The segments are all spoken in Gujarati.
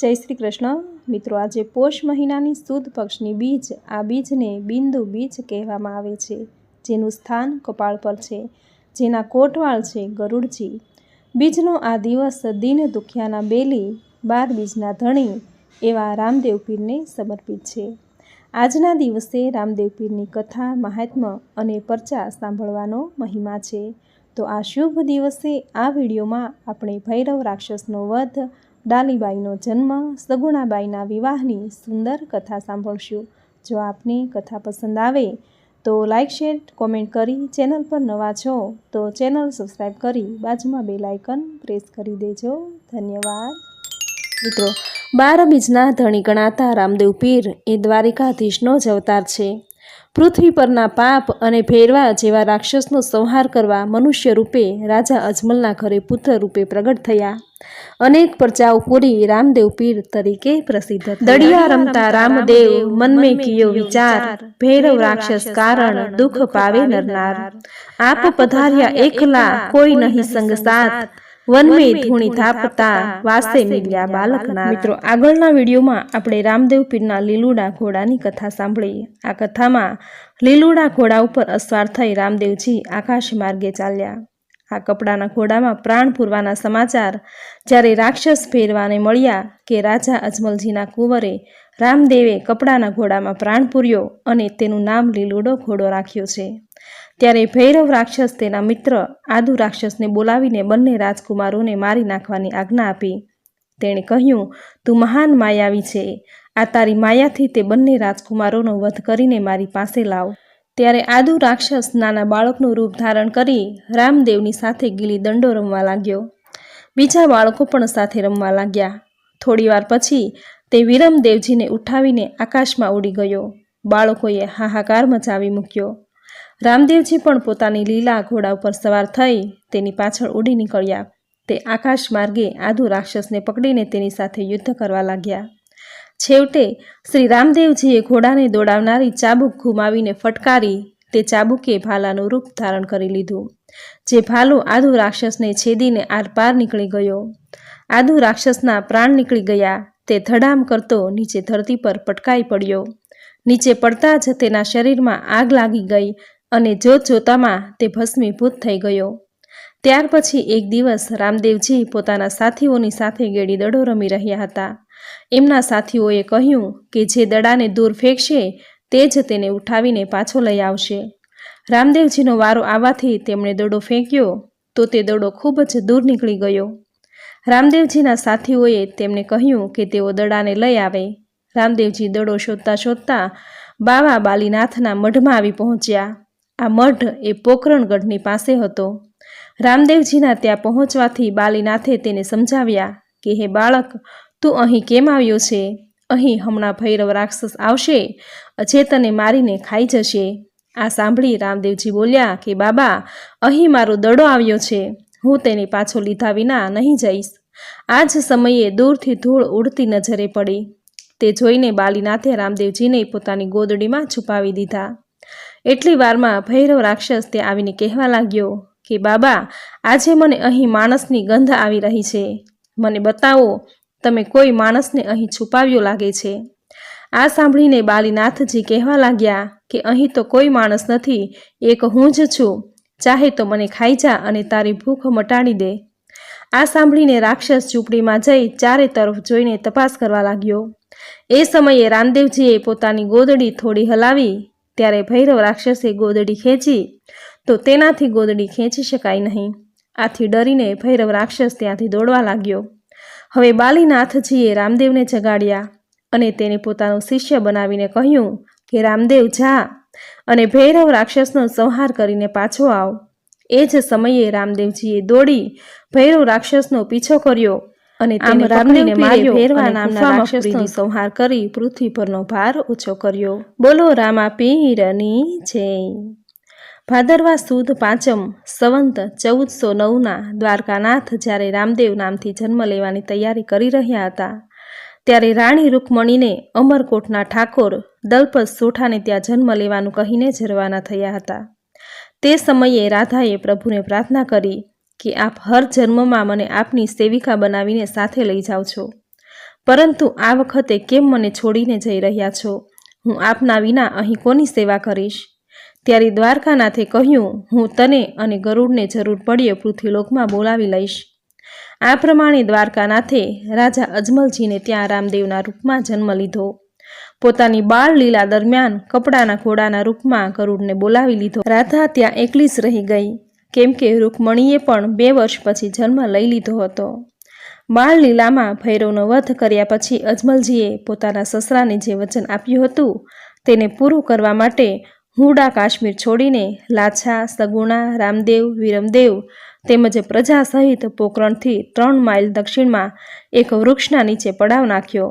જય શ્રી કૃષ્ણ. મિત્રો, આજે પોષ મહિનાની સુદ પક્ષની બીજ, આ બીજને બિંદુ બીજ કહેવામાં આવે છે, જેનું સ્થાન કપાળ પર છે, જેના કોટવાળ છે ગરુડજી. બીજનો આ દિવસ દિન દુખિયાના બેલી, બાર બીજના ધણી, એવા રામદેવ પીરને સમર્પિત છે. આજના દિવસે રામદેવ પીરની કથા મહાત્મ્ય અને પરચા સાંભળવાનો મહિમા છે. તો આ શુભ દિવસે આ વિડીયોમાં આપણે ભૈરવ રાક્ષસનો વધ ડાલીબાઈનો જન્મ સગુણાબાઈના વિવાહની સુંદર કથા સાંભળશું. જો આપને કથા પસંદ આવે તો લાઇક શેર, કોમેન્ટ કરી ચેનલ પર નવા છો તો ચેનલ સબસ્ક્રાઈબ કરી બાજુમાં બે લાઇકન પ્રેસ કરી દેજો. ધન્યવાદ. મિત્રો, બાર બીજના ધણી ગણાતા રામદેવ પીર એ દ્વારિકાધીશનો જ અવતાર છે. પૃથ્વી પરના પાપ અને ભેરવા જેવા રાક્ષસનો સંહાર કરવા મનુષ્ય રૂપે રાજા અજમલના ઘરે પુત્ર રૂપે પ્રગટ થયા. અનેક પ્રજાઓ પૂરી રામદેવ પીર તરીકે પ્રસિદ્ધ દળિયા રમતા રામદેવ મનમે કિયો વિચાર, ભૈરવ રાક્ષસ કારણ દુઃખ પાવે નરનાર. આપ પધાર્યા એકલા, કોઈ નહીં સંગ સાથ વનમે ધૂણી થાપતા વાસે મિલ્યા બાલકના મિત્રો આગળના વિડીયોમાં આપણે રામદેવ પીરના લીલુડા ઘોડાની કથા સાંભળી. આ કથામાં લીલુડા ઘોડા ઉપર અસવાર થઈ રામદેવજી આકાશ માર્ગે ચાલ્યા. આ કપડાના ઘોડામાં પ્રાણ પૂરવાના સમાચાર જ્યારે રાક્ષસ ફેરવાને મળ્યા કે રાજા અજમલજીના કુંવરે રામદેવે કપડાના ઘોડામાં પ્રાણ પૂર્યો અને તેનું નામ લીલુડો ઘોડો રાખ્યો છે. ત્યારે ભૈરવ રાક્ષસ તેના મિત્ર આદુ રાક્ષસને બોલાવીને બંને રાજકુમારોને મારી નાખવાની આજ્ઞા આપી. તેણે કહ્યું, તું મહાન માયાવી છે. આ તારી માયાથી તે બંને રાજકુમારોનો વધ કરીને મારી પાસે લાવ. ત્યારે આદુ રાક્ષસ નાના બાળકનું રૂપ ધારણ કરી રામદેવની સાથે ગીલી દંડો રમવા લાગ્યો. બીજા બાળકો પણ સાથે રમવા લાગ્યા. થોડીવાર પછી તે વિરમદેવજીને ઉઠાવીને આકાશમાં ઉડી ગયો. બાળકોએ હાહાકાર મચાવી મૂક્યો. રામદેવજી પણ પોતાની લીલા ઘોડા ઉપર સવાર થઈ તેની પાછળ ઉડી નીકળ્યા. તે આકાશ માર્ગે આદુ રાક્ષસને પકડીને તેની સાથે યુદ્ધ કરવા લાગ્યા. છેવટે શ્રી રામદેવજીએ ઘોડાને દોડાવનારી ચાબુક ઘુમાવીને ફટકારી તે ચાબુકે ભાલાનું રૂપ ધારણ કરી લીધું, જે ભાલો આદુ રાક્ષસને છેદીને આરપાર નીકળી ગયો. આદુ રાક્ષસના પ્રાણ નીકળી ગયા, તે ધડામ કરતો નીચે ધરતી પર પટકાઈ પડ્યો. નીચે પડતા જ તેના શરીરમાં આગ લાગી ગઈ અને જોત જોતામાં તે ભસ્મીભૂત થઈ ગયો. ત્યાર પછી એક દિવસ રામદેવજી પોતાના સાથીઓની સાથે ગેડી દડો રમી રહ્યા હતા. એમના સાથીઓએ કહ્યું કે જે દડાને દૂર ફેંકશે, તે જ તેને ઉઠાવીને પાછો લઈ આવશે. રામદેવજીનો વારો આવવાથી તેમણે દડો ફેંક્યો, તો તે દડો ખૂબ જ દૂર નીકળી ગયો. રામદેવજીના સાથીઓએ તેમને કહ્યું કે તેઓ દડાને લઈ આવે. રામદેવજી દડો શોધતા શોધતા બાવા બાલીનાથના મઢમાં આવી પહોંચ્યા. આ મઢ એ પોકરણગઢની પાસે હતો. રામદેવજીના ત્યાં પહોંચવાથી બાલીનાથે તેને સમજાવ્યા કે, હે બાળક, તું અહીં કેમ આવ્યો છે? અહીં હમણાં ભૈરવ રાક્ષસ આવશે જે તને મારીને ખાઈ જશે. આ સાંભળી રામદેવજી બોલ્યા કે, બાબા, અહીં મારો દડો આવ્યો છે. હું તેને પાછો લીધા વિના નહીં જઈશ. આ જ સમયે દૂરથી ધૂળ ઉડતી નજરે પડી. તે જોઈને બાલીનાથે રામદેવજીને પોતાની ગોદડીમાં છુપાવી દીધા. એટલી વારમાં ભૈરવ રાક્ષસ તે આવીને કહેવા લાગ્યો કે, બાબા, આજે મને અહીં માણસની ગંધ આવી રહી છે. મને બતાવો, તમે કોઈ માણસને અહીં છુપાવ્યો લાગે છે? આ સાંભળીને બાલીનાથજી કહેવા લાગ્યા કે, અહીં તો કોઈ માણસ નથી, એક હું જ છું. ચાહે તો મને ખાઈ જા અને તારી ભૂખ મટાડી દે. આ સાંભળીને રાક્ષસ ઝૂંપડીમાં જઈ ચારે તરફ જોઈને તપાસ કરવા લાગ્યો. એ સમયે રામદેવજીએ પોતાની ગોદડી થોડી હલાવી ત્યારે ભૈરવ રાક્ષસે ગોદડી ખેંચી, તો તેનાથી ગોદડી ખેંચી શકાય નહીં. આથી ડરીને ભૈરવ રાક્ષસ ત્યાંથી દોડવા લાગ્યો. હવે બાલીનાથજીએ રામદેવને જગાડ્યા અને તેને પોતાનો શિષ્ય બનાવીને કહ્યું કે, રામદેવ, જા અને ભૈરવ રાક્ષસનો સંહાર કરીને પાછો આવ. એ જ સમયે રામદેવજીએ દોડી ભૈરવ રાક્ષસનો પીછો કર્યો અને તેને પકડીને માર્યો ભૈરવા નામના રાક્ષસનો સંહાર કરી પૃથ્વી પરનો ભાર ઓછો કર્યો. બોલો રામા પીરની જય. ભાદરવા સુદ પાંચમ સંવંત ચૌદસો નવના દ્વારકાનાથ જ્યારે રામદેવ નામથી જન્મ લેવાની તૈયારી કરી રહ્યા હતા ત્યારે રાણી રૂકમણીને અમરકોટના ઠાકોર દલપત સોઠાને ત્યાં જન્મ લેવાનું કહીને જ રવાના થયા હતા. તે સમયે રાધાએ પ્રભુને પ્રાર્થના કરી કે આપ હર જન્મમાં મને આપની સેવિકા બનાવીને સાથે લઈ જાઓ છો. પરંતુ આ વખતે કેમ મને છોડીને જઈ રહ્યા છો? હું આપના વિના અહીં કોની સેવા કરીશ? ત્યારે દ્વારકાનાથે કહ્યું, હું તને અને ગરુડને જરૂર પડ્યે પૃથ્વીલોકમાં બોલાવી લઈશ. આ પ્રમાણે દ્વારકાનાથે રાજા અજમલજીને ત્યાં રામદેવના રૂપમાં જન્મ લીધો. પોતાની બાળ લીલા દરમિયાન કપડાના ઘોડાના રૂપમાં ગરુડને બોલાવી લીધો. રાધા ત્યાં એકલી જ રહી ગઈ. કેમ કે રૂકમણીએ પણ બે વર્ષ પછી જન્મ લઈ લીધો હતો. બાળ લીલામાં ભૈરવનો વધ કર્યા પછી અજમલજીએ પોતાના સસરાને જે વચન આપ્યું હતું તેને પૂરું કરવા માટે હુડા કાશ્મીર છોડીને લાછા, સગુણા, રામદેવ, વિરમદેવ તેમજ પ્રજા સહિત પોકરણથી ત્રણ માઇલ દક્ષિણમાં એક વૃક્ષના નીચે પડાવ નાખ્યો.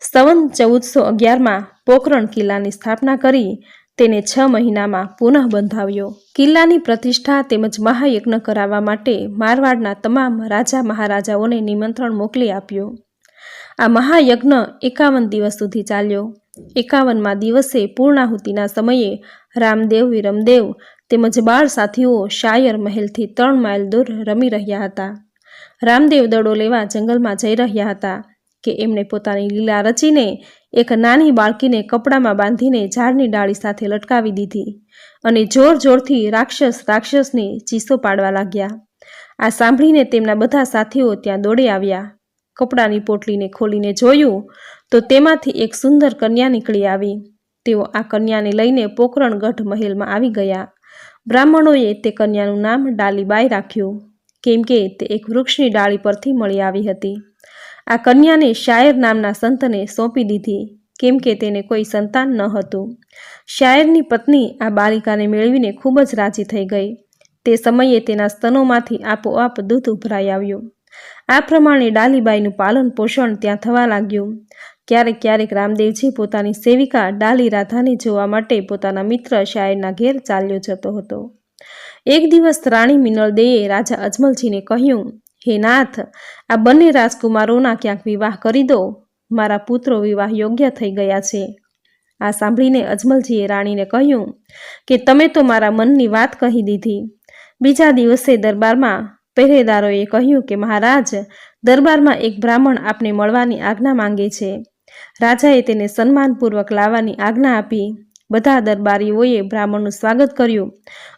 સ્તવન ચૌદસો અગિયારમાં પોખરણ કિલ્લાની સ્થાપના કરી તેને છ મહિનામાં પુનઃ બંધાવ્યો. કિલ્લાની પ્રતિષ્ઠા તેમજ મહાયજ્ઞ કરાવવા માટે મારવાડના તમામ રાજા મહારાજાઓને નિમંત્રણ મોકલી આપ્યું. આ મહાયજ્ઞ એકાવન દિવસ સુધી ચાલ્યો. એકાવનમાં દિવસે પૂર્ણાહુતિના સમયે રામદેવ, વિરમદેવ તેમજ બાળ સાથીઓ શાયર મહેલથી ત્રણ માઇલ દૂર રમી રહ્યા હતા. રામદેવ દડો લેવા જંગલમાં જઈ રહ્યા હતા કે એમણે પોતાની લીલા રચીને એક નાની બાળકીને કપડામાં બાંધીને ઝાડની ડાળી સાથે લટકાવી દીધી અને જોર જોરથી રાક્ષસ રાક્ષસની ચીસો પાડવા લાગ્યા. આ સાંભળીને તેમના બધા સાથીઓ ત્યાં દોડી આવ્યા. કપડાની પોટલીને ખોલીને જોયું તો તેમાંથી એક સુંદર કન્યા નીકળી આવી. તેઓ આ કન્યાને લઈને પોકરણગઢ મહેલમાં આવી ગયા. બ્રાહ્મણોએ તે કન્યાનું નામ ડાલીબાઈ રાખ્યું. કેમ કે તે એક વૃક્ષની ડાળી પરથી મળી આવી હતી. આ કન્યાને શાયર નામના સંતને સોંપી દીધી, કેમ કે તેને કોઈ સંતાન ન હતું. શાયરની પત્ની આ બાલિકાને મેળવીને ખૂબ જ રાજી થઈ ગઈ. તે સમયે તેના સ્તનોમાંથી આપોઆપ દૂધ ઉભરાઈ આવ્યું. આ પ્રમાણે ડાલીબાઈનું પાલન પોષણ ત્યાં થવા લાગ્યું. ક્યારેક ક્યારેક રામદેવજી પોતાની સેવિકા ડાલી રાધાને જોવા માટે પોતાના મિત્ર શાયરના ઘેર ચાલ્યો જતો હતો. એક દિવસ રાણી મિનળદેએ રાજા અજમલજીને કહ્યું હે નાથ આ બંને રાજકુમારોના ક્યાંક વિવાહ કરી દો. મારા પુત્રો વિવાહ યોગ્ય થઈ ગયા છે. આ સાંભળીને અજમલજીએ રાણીને કહ્યું કે તમે તો મારા મનની વાત કહી દીધી. બીજા દિવસે દરબારમાં પહેરેદારોએ કહ્યું કે મહારાજ, દરબારમાં એક બ્રાહ્મણ આપને મળવાની આજ્ઞા માંગે છે. રાજાએ તેને સન્માનપૂર્વક લાવવાની આજ્ઞા આપી. બધા દરબારીઓએ બ્રાહ્મણનું સ્વાગત કર્યું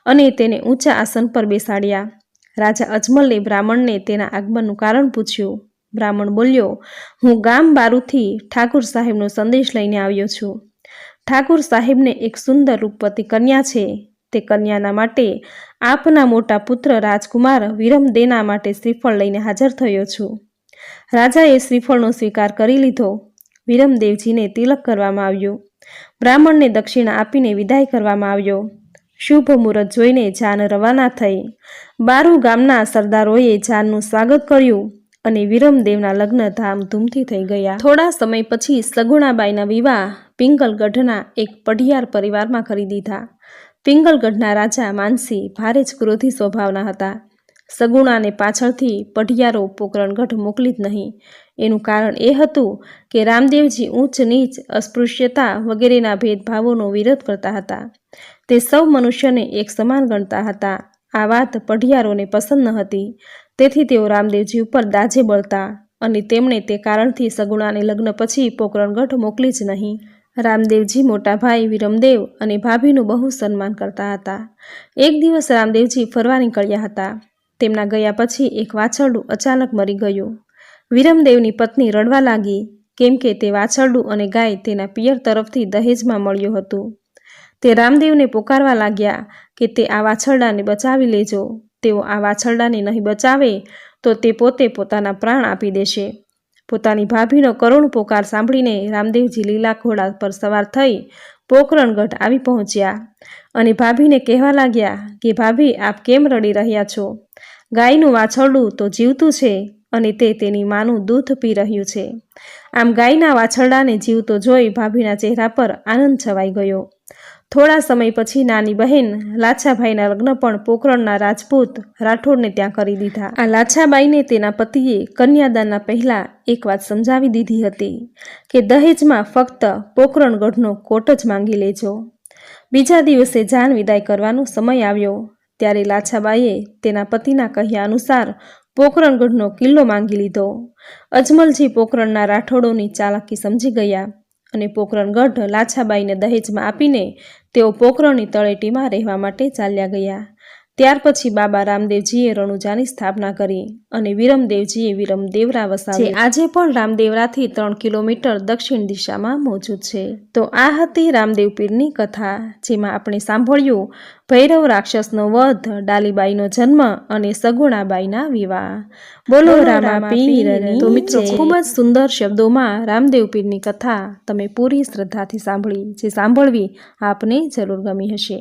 અને તેને ઊંચા આસન પર બેસાડ્યા. રાજા અજમલે બ્રાહ્મણને તેના આગમનનું કારણ પૂછ્યું. બ્રાહ્મણ બોલ્યો, હું ગામ બારુથી ઠાકુર સાહેબનો સંદેશ લઈને આવ્યો છું. ઠાકુર સાહેબને એક સુંદર રૂપવતી કન્યા છે. તે કન્યાના માટે આપના મોટા પુત્ર રાજકુમાર વિરમદેના માટે શ્રીફળ લઈને હાજર થયો છું. રાજાએ શ્રીફળનો સ્વીકાર કરી લીધો. વિરમદેવજીને તિલક કરવામાં આવ્યું. બ્રાહ્મણને દક્ષિણા આપીને વિદાય કરવામાં આવ્યો. શુભ મુહૂર્ત જોઈને જાન રવાના થઈ. બારુ ગામના સરદારોએ જાનનું સ્વાગત કર્યું અને વિરમદેવના લગ્ન ધામધૂમથી થઈ ગયા. થોડા સમય પછી સગુણાબાઈના વિવાહ પિંગલગઢના એક પઢિયાર પરિવારમાં કરી દીધા. પિંગલગઢના રાજા માનસી ભારે જ ક્રોધી સ્વભાવના હતા. સગુણાને પાછળથી પઢિયારો પોકરણગઢ મોકલી જ નહીં. એનું કારણ એ હતું કે રામદેવજી ઊંચ, નીચ, અસ્પૃશ્યતા વગેરેના ભેદભાવોનો વિરોધ કરતા હતા. તે સૌ મનુષ્યને એક સમાન ગણતા હતા. આ વાત પઢિયારોને પસંદ ન હતી. તેથી તેઓ રામદેવજી ઉપર દાજે બળતા અને તેમણે તે કારણથી સગુણાને લગ્ન પછી પોકરણગઢ મોકલી જ નહીં. રામદેવજી મોટા ભાઈ વિરમદેવ અને ભાભીનું બહુ સન્માન કરતા હતા. એક દિવસ રામદેવજી ફરવા નીકળ્યા હતા. તેમના ગયા પછી એક વાછરડું અચાનક મરી ગયું. વિરમદેવની પત્ની રડવા લાગી, કેમ કે તે વાછરડું અને ગાય તેના પિયર તરફથી દહેજમાં મળ્યું હતું. તે રામદેવને પોકારવા લાગ્યા કે તે આ વાછરડાને બચાવી લેજો. તેઓ આ વાછરડાને નહીં બચાવે તો તે પોતે પોતાના પ્રાણ આપી દેશે. પોતાની ભાભીનો કરુણ પોકાર સાંભળીને રામદેવજી લીલા ઘોડા પર સવાર થઈ પોકરણગઢ આવી પહોંચ્યા અને ભાભીને કહેવા લાગ્યા કે, ભાભી, આપ કેમ રડી રહ્યા છો? ગાયનું વાછરડું તો જીવતું છે. અને તે તેની માનું દૂધ પી રહ્યું છે. આમ ગાયના વાછરડાને જીવતો જોઈ ભાભીના ચહેરા પર આનંદ છવાઈ ગયો. થોડા સમય પછી નાની બહેન લાછાભાઈના લગ્ન પણ પોકરણના રાજપૂત રાઠોડને ત્યાં કરી દીધા. આ લાછાબાઈને તેના પતિએ કન્યાદાનના પહેલા એક વાત સમજાવી દીધી હતી કે દહેજમાં ફક્ત પોકરણગઢનો કોટ જ માંગી લેજો. બીજા દિવસે જાન વિદાય કરવાનો સમય આવ્યો. ત્યારે લાછાબાઈએ તેના પતિના કહ્યા અનુસાર પોખરણગઢનો કિલ્લો માંગી લીધો. અજમલજી પોખરણના રાઠોડોની ચાલાકી સમજી ગયા અને પોખરણગઢ લાછાબાઈને દહેજમાં આપીને તેઓ પોખરણની તળેટીમાં રહેવા માટે ચાલ્યા ગયા. ત્યાર પછી બાબા રામદેવજીએ રણુજાની સ્થાપના કરી અને વિરમદેવજીએ વિરમદેવરા વસાવી. આજે પણ રામદેવરાથી ત્રણ કિલોમીટર દક્ષિણ દિશામાં મોજૂદ છે. તો આ હતી રામદેવ પીરની કથા જેમાં આપણે સાંભળ્યું ભૈરવ રાક્ષસનો વધ ડાલીબાઈનો જન્મ અને સગુણાબાઈના વિવાહ. બોલો રામા પીરની તો મિત્રો ખૂબ જ સુંદર શબ્દોમાં રામદેવ પીરની કથા તમે પૂરી શ્રદ્ધાથી સાંભળી. જે સાંભળવી આપને જરૂર ગમી હશે.